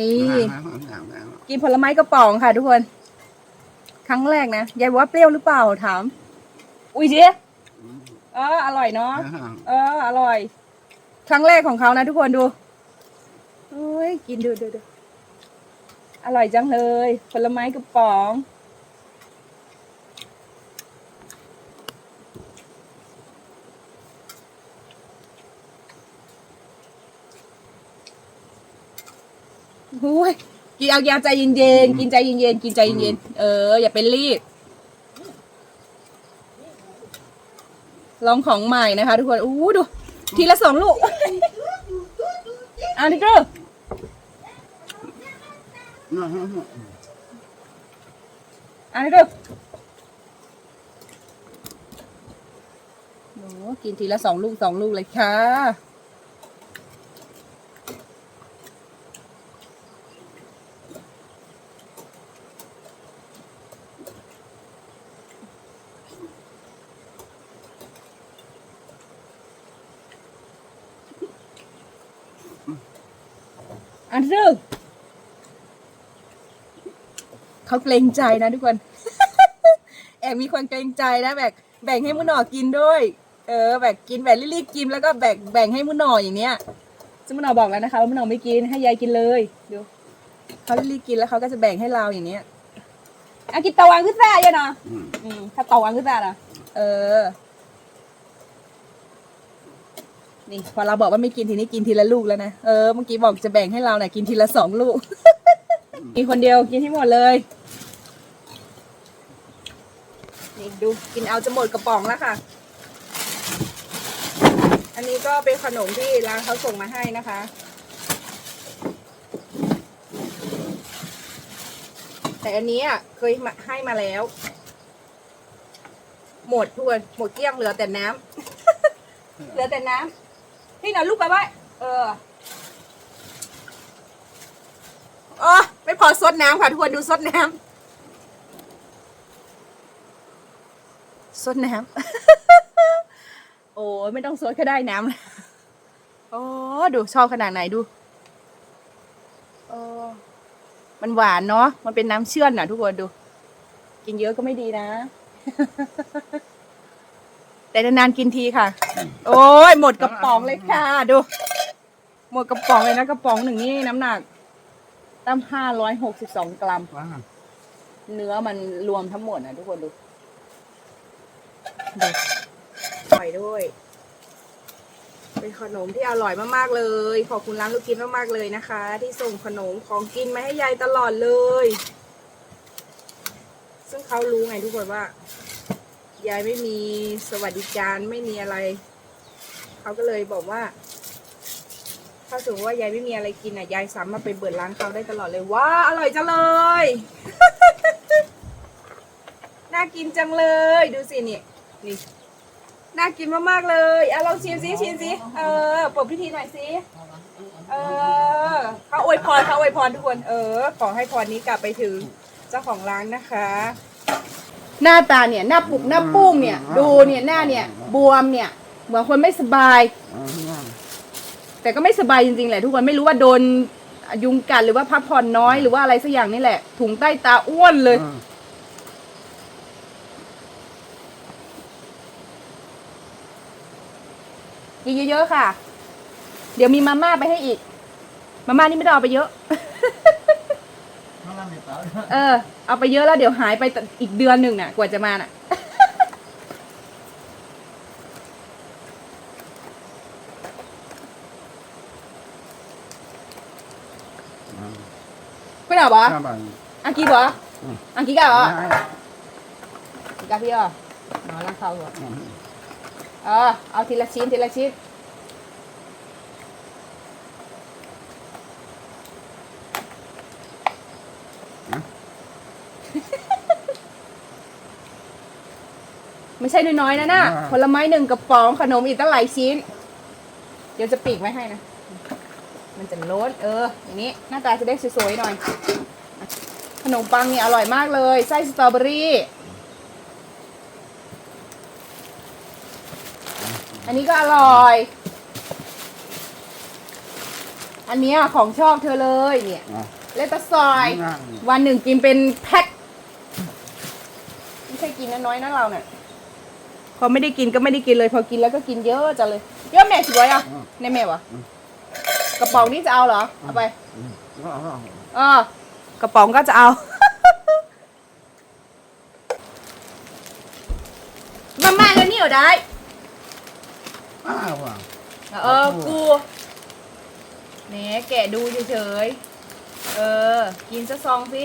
นี่หางหางหางหางกินผลไม้กระป๋องค่ะทุกคน ครั้งแรกนะยายบอกว่าเปรี้ยวหรือเปล่าถาม อุ้ยเจ๊เอออร่อยเนาะหางเอออร่อย ครั้งแรกของเขานะทุกคนดูโอ้ยกินดูดูดูอร่อยจังเลย ผลไม้กระป๋อง โอ้ยกินเอายาใจเย็นๆกินใจเย็นๆกินใจเย็นๆเออ อย่าเป็นรีบ ลองของใหม่นะคะ ทุกคนอู้ดู ทีละสองลูกอะนี่ก็อะนี่ก็โอ้กินทีละสองลูกสองลูกเลยค่ะ อันซึ่งเขาเกรงใจนะทุกคน แอบมีคนเกรงใจนะแบ่งแบ่งให้มุนหน่อกินด้วย เออแบ่งกินแบบรีบๆกินแล้วก็แบ่งแบ่งให้มุนหน่ออย่างเนี้ยซึ่งมุนหน่อบอกแล้วนะคะว่ามุนหน่อไม่กินให้ยายกินเลยดูเขารีบๆกินแล้วเขาก็จะแบ่งให้เราอย่างเนี้ยอะกินตะวันขึ้นแซ่ยังเนาะอืมถ้าตะวันขึ้นแซ่นะเออ นี่พอเราบอกว่าไม่กินทีนี้กินทีละลูกแล้วนะ เออเมื่อกี้บอกจะแบ่งให้เราเนี่ยกินทีละสองลูกกินคนเดียวกินที่หมดเลยนี่ดูกินเอาจะหมดกระป๋องแล้วค่ะ อันนี้ก็เป็นขนมที่ร้านเขาส่งมาให้นะคะแต่อันนี้อะเคยมาให้มาแล้ว หมดทุกคนหมดเกลี้ยงเหลือแต่น้ำเหลือแต่น้ำ พี่หน่อยลูกไปไว้ เออโอ้ไม่พอซดน้ำค่ะทุกคนดูซดน้ำซดน้ำ โอ้ยไม่ต้องซดก็ได้น้ำโอ้ดูชอบขนาดไหนดูโอ้มันหวานเนาะมันเป็นน้ำเชื่อนน่ะทุกคนดู กินเยอะก็ไม่ดีนะ แต่นานๆกินทีค่ะ โอ้ยหมดกระป๋องเลยค่ะดู หมดกระป๋องเลยนะกระป๋องหนึ่งนี่น้ำหนักตั้งห้าร้อยหกสิบสองกรัมว่าเนื้อมันรวมทั้งหมดนะทุกคนดูดูอร่อยด้วย เป็นขนมที่อร่อยมากๆเลย ขอบคุณร้านลูกกินมากๆเลยนะคะ ที่ส่งขนมของกินมาให้ยายตลอดเลย ซึ่งเขารู้ไงทุกคนว่า ยายไม่มีสวัสดิการไม่มีอะไร เขาก็เลยบอกว่า ถ้าสมมติว่ายายไม่มีอะไรกินอะยายสามารถไปเปิดร้านเขาได้ตลอดเลยว้าอร่อยจังเลย น่ากินจังเลย ดูสินี่นี่น่ากินมากๆเลยเอะลองชิมสิชิมสิเออเปิดพิธีหน่อยสิเออเขาอวยพรเขาอวยพรทุกคน เออ ขอให้พรนี้กลับไปถึงเจ้าของร้านนะคะ หน้าตาเนี่ยหน้าปุกหน้าปุ้งเนี่ย ดูเนี่ยหน้าเนี่ยบวมเนี่ยเหมือนคนไม่สบาย แต่ก็ไม่สบายจริงๆแหละทุกคนไม่รู้ว่าโดนยุงกัดหรือว่าพักผ่อนน้อยหรือว่าอะไรสักอย่างนี่แหละ ถุงใต้ตาอ้วนเลย กินเยอะๆค่ะ เดี๋ยวมีมาม่าไปให้อีก มาม่านี่ไม่ต้องเอาไปเยอะ เออ เอาไปเยอะแล้วเดี๋ยวหายไปอีกเดือนหนึ่งน่ะ กว่าจะมาน่ะ ไม่เอาบออังกี้บออังกี้กะบอกีกะพี่อะนอนแล้วเขาเหรอเออเอาทีละชิ้นทีละชิ้น ไม่ใช่น้อยๆนะน่ะอ่า ผลไม้หนึ่งกระป๋องขนมอีกตั้งหลายชิ้น เดี๋ยวจะปีกไว้ให้นะ มันจะล้นเออ อย่างนี้หน้าตาจะได้สวยๆหน่อย ขนมปังนี่อร่อยมากเลยไส้สตรอเบอรี่ อันนี้ก็อร่อยออันเนี้ยของชอบเธอเลยเนี่ยอะ เลตซอยอะวันหนึ่งกินเป็นแพ็คไม่ใช่กินน้อยๆนะเราเนี่ยพ อไม่ได้กินก็ไม่ได้กินเลย พอกินแล้วก็กินเยอะจังเลยเยอะแม่สิบร้อยอะในแม่วะกระป๋องนี่จะเอาเหรอเอาไปอืมอะอะเออกระป๋องก็จะเอามาม่าแล้วนี่เหรอได้อ้าวว่ะเออกูแหมแกะดูเฉยๆเออ กินซะซองสิ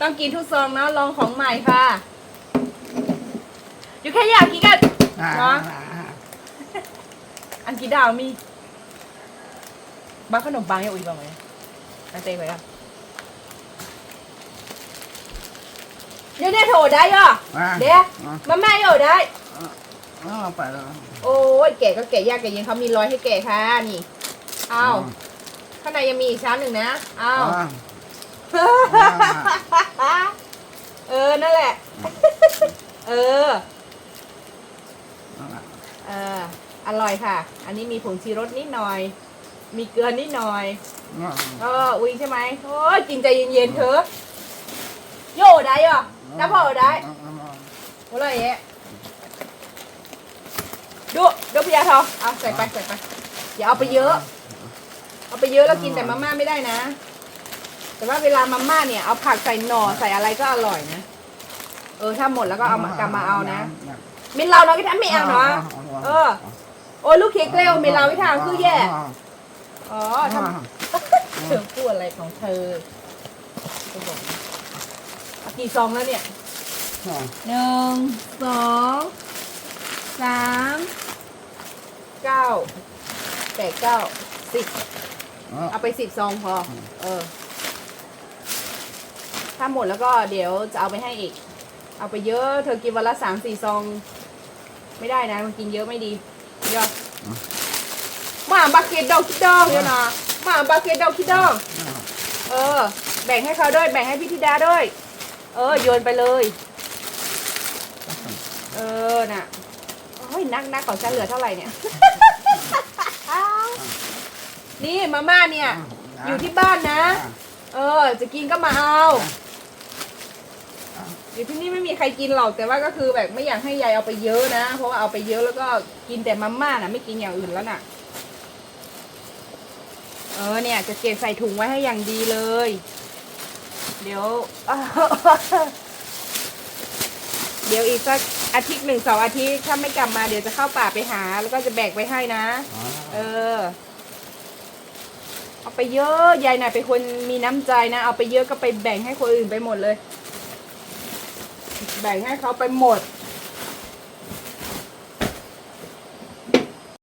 ต้องกินทุกซองนะลองของใหม่ค่ะ อยู่แค่อยากกินกันอะเนาะอะอันกี่ดาวมีบ้าขนมปังยังอุ่นบ้างไหมอันเต้ไปอะเดี๋ยวเนี่ยโถได้ย่ออะเดี๋ยวมาแม่โยได้อะไปแล้วโอ้ยแกะก็แกะยากแกะเย็นเขามีร้อยให้แกะค่ะนี่อ้าวข้างในยังมีอีกชั้นหนึ่งนะอ้าวอะเออนั่นแหละ เออ อะ เออ อ ร่อยค่ะ อันนี้มีผงชีรสนิดหน่อย มีเกลือนิดหน่อยอะเอออุ้ยใช่ไหมโอ้ยกินใจเย็นๆเถอะโยได้เหรอน้าพ่อได้อะอะอะโอ้ยเอ๊ะดูดูพยาทองเอาใส่ไปใส่ไปอย่าเอาไปเยอะ เอาไปเยอะแล้วกินแต่มาม่าไม่ได้นะ แต่ว่าเวลามาม่าเนี่ยเอาผักใส่หน่อใส่อะไรก็อร่อยนะเออถ้าหมดแล้วก็เอามากลับมาเอานะเมนเราเนาะพี่ทันไม่เอาเนาะเออ โอ้ยลูกเค้กเร็วเมนเราพี่ทางคือแย่อ๋อทำเธอพูดอะไรของเธอจะบอกกี่ซองแล้วเนี่ยหนึ่งสองสามเก้าแปดเก้าสิบเอาไปสิบซองพอ เออ ถ้าหมดแล้วก็เดี๋ยวจะเอาไปให้อีก เอาไปเยอะ เธอกินวันละสามสี่ซอง ไม่ได้นะ มันกินเยอะไม่ดี เดี๋ยอะมาบาเกตดอกคิดดองเดี๋ยวนะมาบาเกตดอกคิดดองเออ แบ่งให้เขาด้วย แบ่งให้พี่ธิดาด้วย เออ โยนไปเลย เออ น่ะ โอ้ย นักนักของฉันเหลือเท่าไหร่เนี่ย นี่มาม่าเนี่ย อยู่ที่บ้านนะ เออ จะกินก็มาเอา อยู่ที่นี่ไม่มีใครกินหรอกแต่ว่าก็คือแบบไม่อยากให้ยายเอาไปเยอะนะ เพราะว่าเอาไปเยอะแล้วก็กินแต่มาม่าน่ะไม่กินอย่างอื่นแล้วน่ะ เออเนี่ย จะเก็บใส่ถุงไว้ให้อย่างดีเลย เดี๋ยว เดี๋ยวอีกสักอาทิตย์หนึ่งสองอาทิตย์ถ้าไม่กลับมาเดี๋ยวจะเข้าป่าไปหา แล้วก็จะแบกไว้ให้นะ เออ เอาไปเยอะยายน่ะเป็นคนมีน้ำใจนะ เอาไปเยอะก็ไปแบ่งให้คนอื่นไปหมดเลยแบ่งให้เขาไปหมด